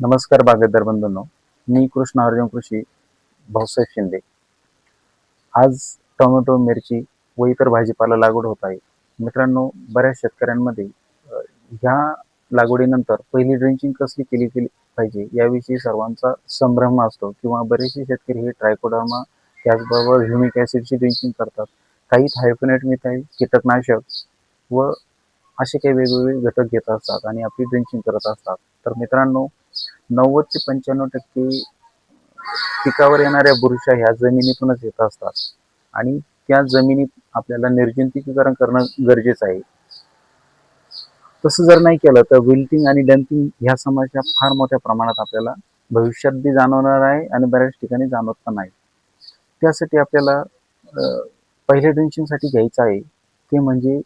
नमस्कार बागेदार बंधूंनो. मी कृष्ण अर्जुन कृषी भाऊसाहेब शिंदे. आज टोमॅटो मिरची व इतर भाजीपाला लागवड होत आहे. मित्रांनो बऱ्याच शेतकऱ्यांमध्ये ह्या लागवडीनंतर पहिली ड्रिंकिंग कसली केली गेली पाहिजे याविषयी सर्वांचा संभ्रम असतो किंवा बरेचसे शेतकरी हे ट्रायकोडर्मा त्याचबरोबर ह्युमिक ॲसिडची ड्रिंकिंग करतात. काही थायफोनेट मिथाईल कीटकनाशक व असे काही वेगवेगळे घटक घेत असतात आणि आपली ड्रिंकिंग करत असतात. तर मित्रांनो नव्वद ते पंच्याण्णव टक्के पिकावर येणाऱ्या बुरशा ह्या जमिनीतूनच येत असतात. आणि त्या जमिनीत आपल्याला निर्जंतुकीकरण करणं गरजेचं आहे. तसं जर नाही केलं तर विल्टिंग आणि डम्पिंग ह्या समस्या फार मोठ्या प्रमाणात आपल्याला भविष्यात बी जाणवणार आहे आणि बऱ्याच ठिकाणी जाणवत पण आहे त्यासाठी आपल्याला पहिल्या ड्रेंचिंगसाठी घ्यायचं आहे ते म्हणजे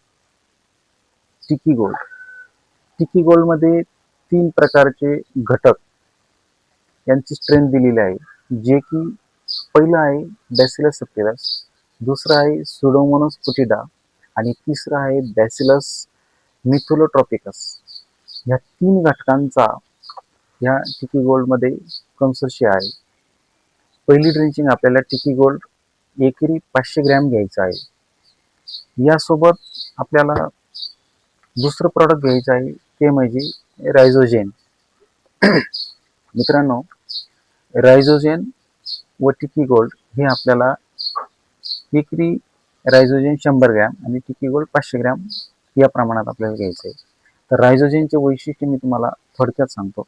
टिकी गोल्ड. टिकी गोल्डमध्ये तीन प्रकारचे घटक यांची स्ट्रेंथ दिलेली आहे. जे की पहिलं आहे बॅसिलस सप्टेरस दुसरं आहे सुडोमोनस पुटिडा आणि तिसरं आहे बॅसिलस मिथुलोट्रॉपिकस. या तीन घटकांचा या टिकी गोल्डमध्ये कन्सर्शी आहे. पहिली ड्रिंचिंग आपल्याला टिकी गोल्ड एकरी पाचशे ग्रॅम घ्यायचं आहे. यासोबत आपल्याला दुसरं प्रॉडक्ट घ्यायचं आहे ते म्हणजे रायझोजेन. मित्रांनो रायझोजेन व टिकी गोल्ड हे आपल्याला एकरी रायझोजेन शंभर ग्रॅम आणि टिकी गोल्ड पाचशे ग्रॅम या प्रमाणात आपल्याला घ्यायचं आहे तर रायझोजेनचे वैशिष्ट्य मी तुम्हाला थोडक्यात सांगतो.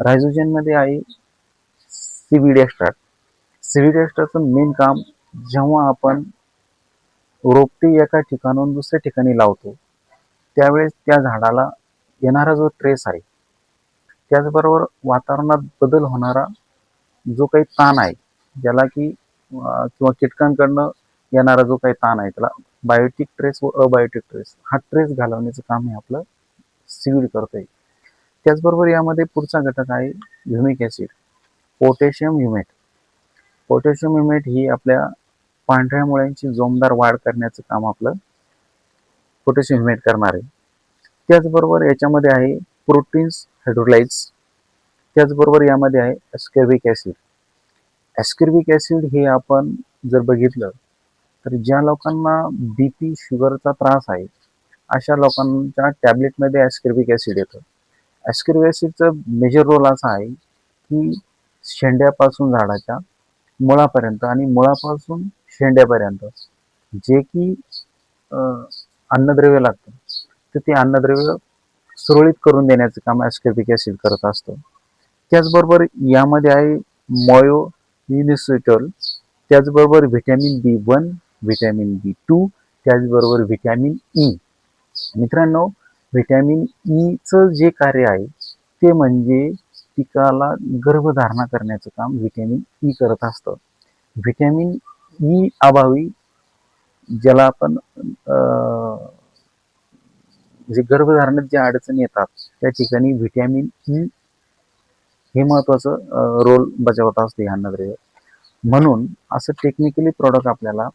रायझोजेनमध्ये आहे सीव्हीड एक्स्ट्राक्ट मेन काम जेव्हा आपण रोपटे एका ठिकाणाहून दुसऱ्या ठिकाणी लावतो त्यावेळेस त्या झाडाला येणारा जो ट्रेस आहे त्याचबरोबर वातावरणात बदल होणारा जो काही ताण आहे ज्याला की किंवा कीटकांकडनं येणारा जो काही ताण आहे त्याला बायोटिक ट्रेस व अबायोटिक ट्रेस हा ट्रेस घालवण्याचं काम हे आपलं सिव्हिड करतंय. त्याचबरोबर यामध्ये पुढचा घटक आहे humic acid potassium humate potassium humate ही आपल्या पांढऱ्या मुळ्यांची जोमदार वाढ करण्याचं काम आपलं पोटॅशियम ह्युमेट करणार आहे. त्याचबरोबर याच्यामध्ये आहे प्रोटीन्स हायड्रोलाइट्स त्याचबरोबर यामध्ये आहे ॲस्कर्बिक ॲसिड ॲस्कर्बिक ॲसिड हे आपण जर बघितलं तर ज्या लोकांना बी पी शुगरचा त्रास आहे अशा लोकांच्या टॅबलेटमध्ये ॲस्कर्बिक ॲसिड येतं. ॲस्कर्बिक ॲसिडचं मेजर रोल असा आहे की शेंड्यापासून झाडाच्या मुळापर्यंत आणि मुळापासून शेंड्यापर्यंत जे की अन्नद्रव्य लागतं. ते अन्नद्रव्य सुरळीत करून देण्याचं काम ॲस्कॅबिक ॲसिड करत असतं. त्याचबरोबर यामध्ये आहे मॉयो युनिसिटल त्याचबरोबर vitamin B one vitamin B two त्याचबरोबर व्हिटॅमिन ई. मित्रांनो व्हिटॅमिन ईचं जे कार्य आहे ते म्हणजे पिकाला गर्भधारणा करण्याचं काम व्हिटॅमिन ई करत असतं. व्हिटॅमिन ई अभावी ज्याला आपण म्हणजे गर्भधारणेत ज्या अडचणी येतात त्या ठिकाणी व्हिटॅमिन ई e हे महत्वाचं रोल बजावत असते ह्या अन्नद्रव्य म्हणून असं टेक्निकली प्रॉडक्ट आपल्याला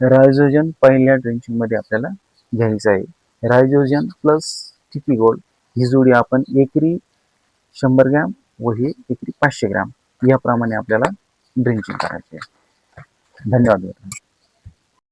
रायझोजन पहिल्या ड्रिंकिंगमध्ये आपल्याला घ्यायचं आहे. रायझोजन प्लस टिपी गोल्ड ही जोडी आपण एकरी शंभर ग्रॅम व ही एकरी पाचशे ग्रॅम याप्रमाणे आपल्याला ड्रिंकिंग करायची आहे. धन्यवाद. मित्रांनो